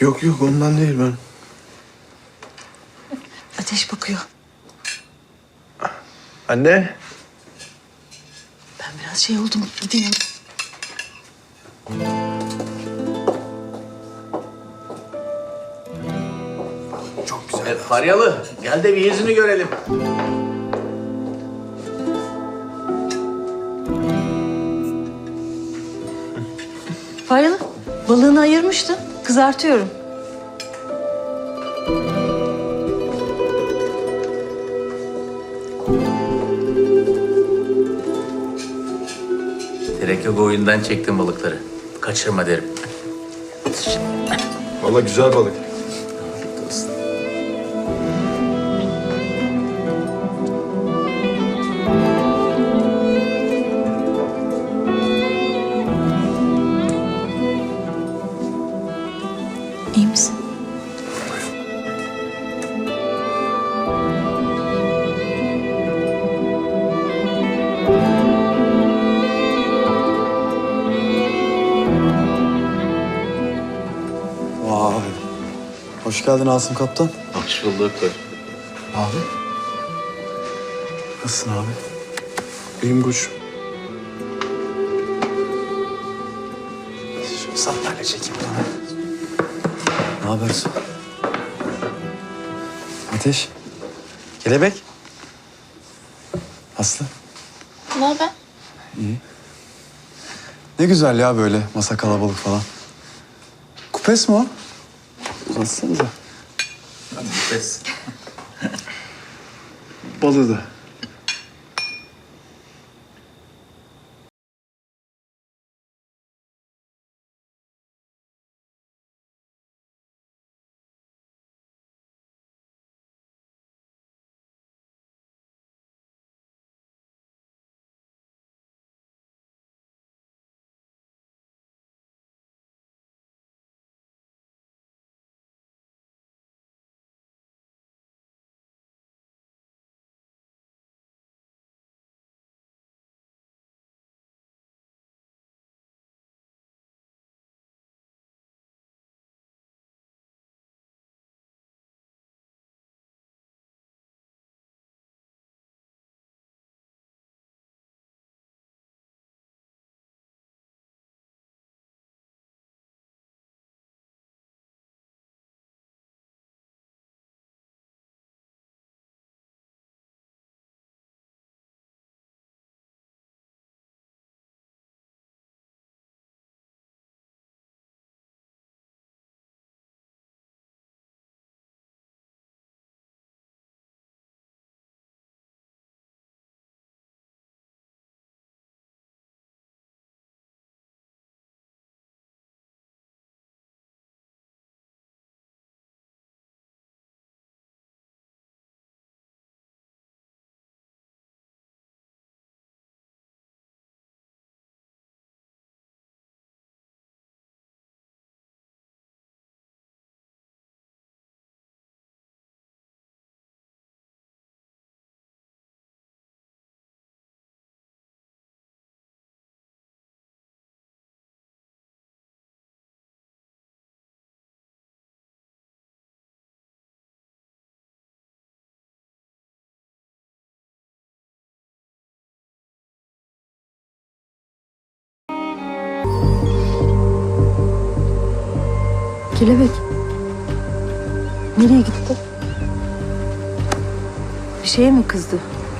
Yok yok ondan değil ben. Ateş bakıyor. Anne. Ben biraz şey oldum. Gideyim. Çok güzel. Evet, Faryalı gel de bir yüzünü görelim. Faryalı, balığını ayırmıştın. Kızartıyorum. Yok oyundan çektim balıkları. Kaçırma derim. Valla güzel balık. Hoş geldin Asım Kaptan. Hoş bulduk. Abi. Nasılsın abi? İyiyim koç. Şu sandalye çekeyim bana. Ne habersin? Ateş. Kelebek. Aslı. Ne haber? Ne güzel ya böyle masa kalabalık falan. Kupes mi o? Uzatsanıza. Pes. Balığı da. Kelebek. Nereye gitti? Bir şeye mi kızdı?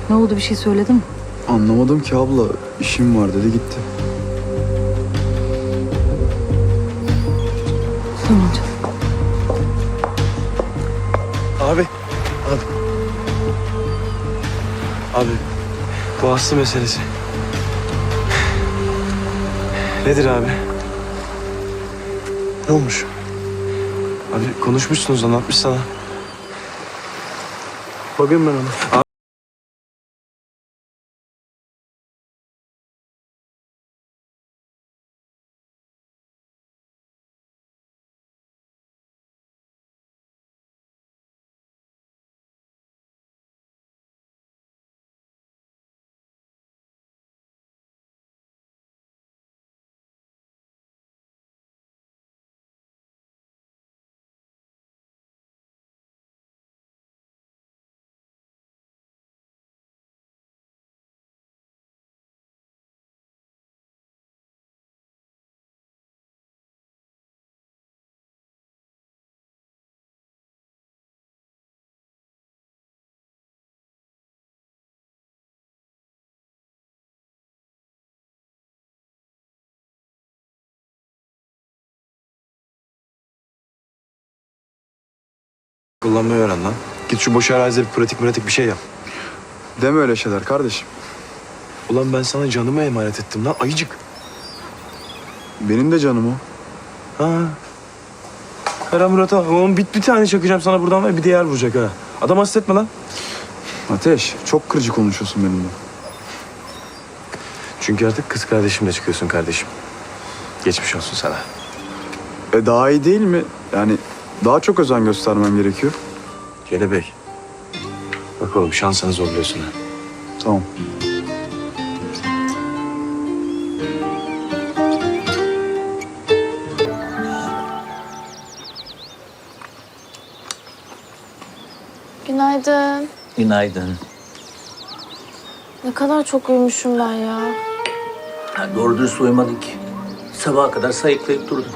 Ne oldu bir şey söyledi mi? Anlamadım ki abla. İşim var dedi gitti. Tamam canım. Abi. Abi. Abi. Bu Aslı meselesi. Nedir abi? Ne olmuş? Abi konuşmuşsunuz anlatmış sana. Bakayım ben ona. Abi. Kullanmayı öğren lan. Git şu boş arazide bir pratik pratik bir şey yap. Deme öyle şeyler kardeşim. Ulan ben sana canımı emanet ettim lan ayıcık. Benim de canım o. Ha. Kara Murat'a oğlum bir, bir tane çakacağım sana buradan ve bir diğer vuracak ha. Adam hasretme lan. Ateş, çok kırıcı konuşuyorsun benimle. Çünkü artık kız kardeşimle çıkıyorsun kardeşim. Geçmiş olsun sana. E daha iyi değil mi? Yani daha çok özen göstermem gerekiyor. Kelebek. Bak oğlum şansını zorluyorsun ha. Tamam. Günaydın. Günaydın. Ne kadar çok uyumuşum ben ya. Ha, doğru dürüst uyumadın ki. Sabaha kadar sayıklayıp durdun.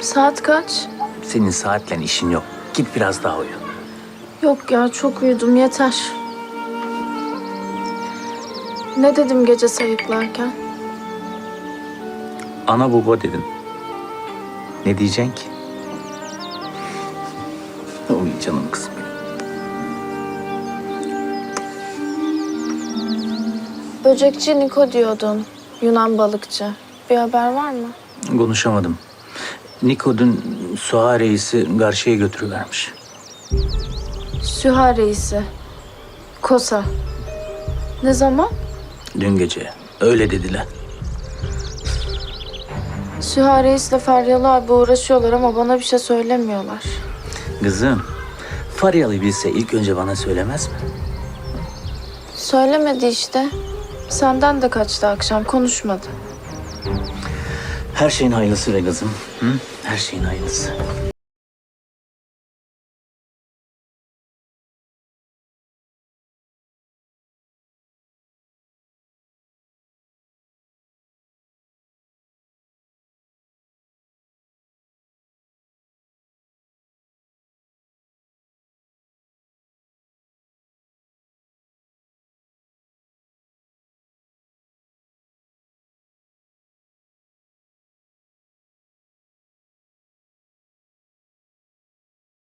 Saat kaç? Senin saatle işin yok. Git biraz daha uyu. Yok ya çok uyudum yeter. Ne dedim gece sayıklarken? Ana baba dedin. Ne diyeceksin ki? Uyu canım kızım. Böcekçi Niko diyordun. Yunan balıkçı. Bir haber var mı? Konuşamadım. Niko dün Suha reisi karşıya götürüvermiş. Süha reisi. Kosa. Ne zaman? Dün gece. Öyle dediler. Süha reisle Feryalı abi uğraşıyorlar ama bana bir şey söylemiyorlar. Kızım, Faryalı bilse ilk önce bana söylemez mi? Söylemedi işte. Senden de kaçtı akşam konuşmadı. Her şeyin hayırlısı. Hı? Her şeyin hayırlısı.